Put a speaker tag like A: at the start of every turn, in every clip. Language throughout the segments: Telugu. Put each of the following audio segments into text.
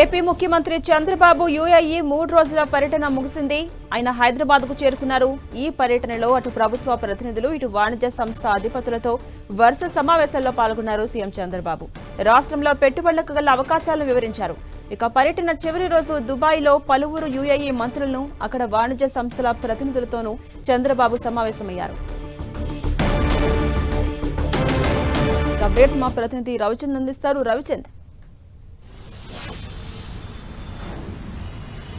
A: ఏపీ ముఖ్యమంత్రి చంద్రబాబు యుఐఈ మూడు రోజుల పర్యటన ముగిసింది. ఆయన హైదరాబాద్కు చేరుకున్నారు. ఈ పర్యటనలో అటు ప్రభుత్వ ప్రతినిధులు ఇటు వాణిజ్య సంస్థ అధిపతులతో వరుస సమావేశాల్లో పాల్గొన్నారు సీఎం చంద్రబాబు. రాష్ట్రంలో పెట్టుబడులకు గల అవకాశాలను వివరించారు. ఇక పర్యటన చివరి రోజు దుబాయ్లో పలువురు యుఐఈ మంత్రులను అక్కడ వాణిజ్య సంస్థల ప్రతినిధులతోనూ చంద్రబాబు సమావేశమయ్యారు. అప్డేట్స్ మా ప్రతినిధి రవిచంద్ అందిస్తారు. రవిచంద్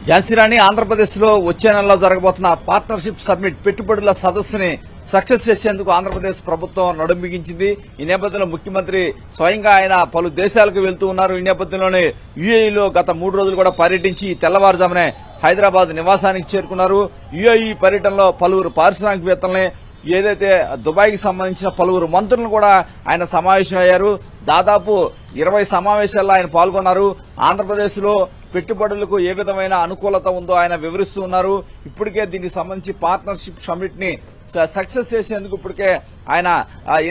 B: ఝాన్సీరాణి ఆంధ్రప్రదేశ్లో వచ్చే నెలలో జరగబోతున్న పార్ట్నర్షిప్ సమ్మిట్ పెట్టుబడుల సదస్సుని సక్సెస్ చేసేందుకు ఆంధ్రప్రదేశ్ ప్రభుత్వం నడుంబిగించింది ఈ నేపథ్యంలో ముఖ్యమంత్రి స్వయంగా ఆయన పలు దేశాలకు వెళ్తూ ఉన్నారు. ఈ నేపథ్యంలోనే యుఏఈలో గత మూడు రోజులు కూడా పర్యటించి తెల్లవారుజామునే హైదరాబాద్ నివాసానికి చేరుకున్నారు. యుఏఈ పర్యటనలో పలువురు పారిశ్రామికవేత్తలని ఏదైతే దుబాయ్కి సంబంధించిన పలువురు మంత్రులను కూడా ఆయన సమావేశమయ్యారు. దాదాపు ఇరవై సమావేశాల్లో ఆయన పాల్గొన్నారు. ఆంధ్రప్రదేశ్లో పెట్టుబడులకు ఏ విధమైన అనుకూలత ఉందో ఆయన వివరిస్తూ ఉన్నారు. ఇప్పటికే దీనికి సంబంధించి పార్ట్నర్షిప్ సమ్మిట్ని సక్సెస్ చేసేందుకు ఇప్పటికే ఆయన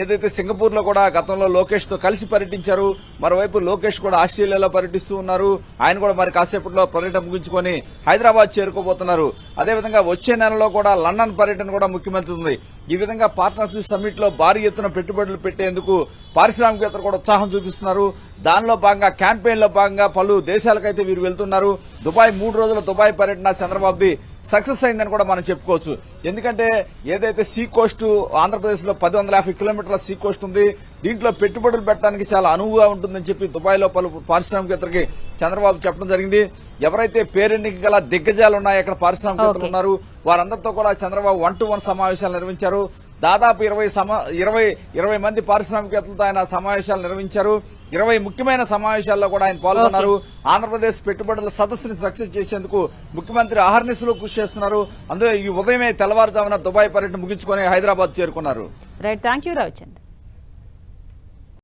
B: ఏదైతే సింగపూర్లో కూడా గతంలో లోకేష్తో కలిసి పర్యటించారు మరోవైపు లోకేష్ కూడా ఆస్ట్రేలియాలో పర్యటిస్తూ ఉన్నారు. ఆయన కూడా మరి కాసేపట్లో పర్యటన ముగించుకొని హైదరాబాద్ చేరుకోబోతున్నారు. అదేవిధంగా వచ్చే నెలలో కూడా లండన్ పర్యటన కూడా ముఖ్యమంత్రి ఉంది. ఈ విధంగా పార్ట్నర్షిప్ సమ్మిట్లో భారీ ఎత్తున పెట్టుబడులు పెట్టేందుకు పారిశ్రామికేతలు కూడా ఉత్సాహం చూపిస్తున్నారు. దానిలో భాగంగా క్యాంపెయిన్లో భాగంగా పలు దేశాలకైతే వీరు వెళ్తున్నారు. దుబాయ్ మూడు రోజుల దుబాయ్ పర్యటన చంద్రబాబుది సక్సెస్ అయిందని కూడా మనం చెప్పుకోవచ్చు. ఎందుకంటే ఏదైతే సీ కోస్ట్ ఆంధ్రప్రదేశ్లో పది వందల యాభై కిలోమీటర్ల సీ కోస్ట్ ఉంది దీంట్లో పెట్టుబడులు పెట్టడానికి చాలా అనువుగా ఉంటుందని చెప్పి దుబాయ్లో పలు పారిశ్రామికవేత్తలకి చంద్రబాబు చెప్పడం జరిగింది. ఎవరైతే పేరెన్నిక గల దిగ్గజాలు ఉన్నాయో అక్కడ పారిశ్రామికవేత్తలు
A: Okay.
B: ఉన్నారు. వారందరితో కూడా చంద్రబాబు వన్ టు వన్ సమావేశాలు నిర్వహించారు. దాదాపు ఇరవై సమా ఇరవై ఇరవై మంది పారిశ్రామికవేత్తలతో ఆయన సమావేశాలు నిర్వహించారు. ఇరవై ముఖ్యమైన సమావేశాల్లో కూడా ఆయన పాల్గొన్నారు. ఆంధ్రప్రదేశ్ పెట్టుబడుల సదస్సుని సక్సెస్ చేసేందుకు ముఖ్యమంత్రి అహర్నిశలు కృషి చేస్తున్నారు. అందులో ఈ ఉదయమే తెల్లవారుజామున దుబాయ్ పర్యటన ముగించుకొని హైదరాబాద్ చేరుకున్నారు.
A: Right thank you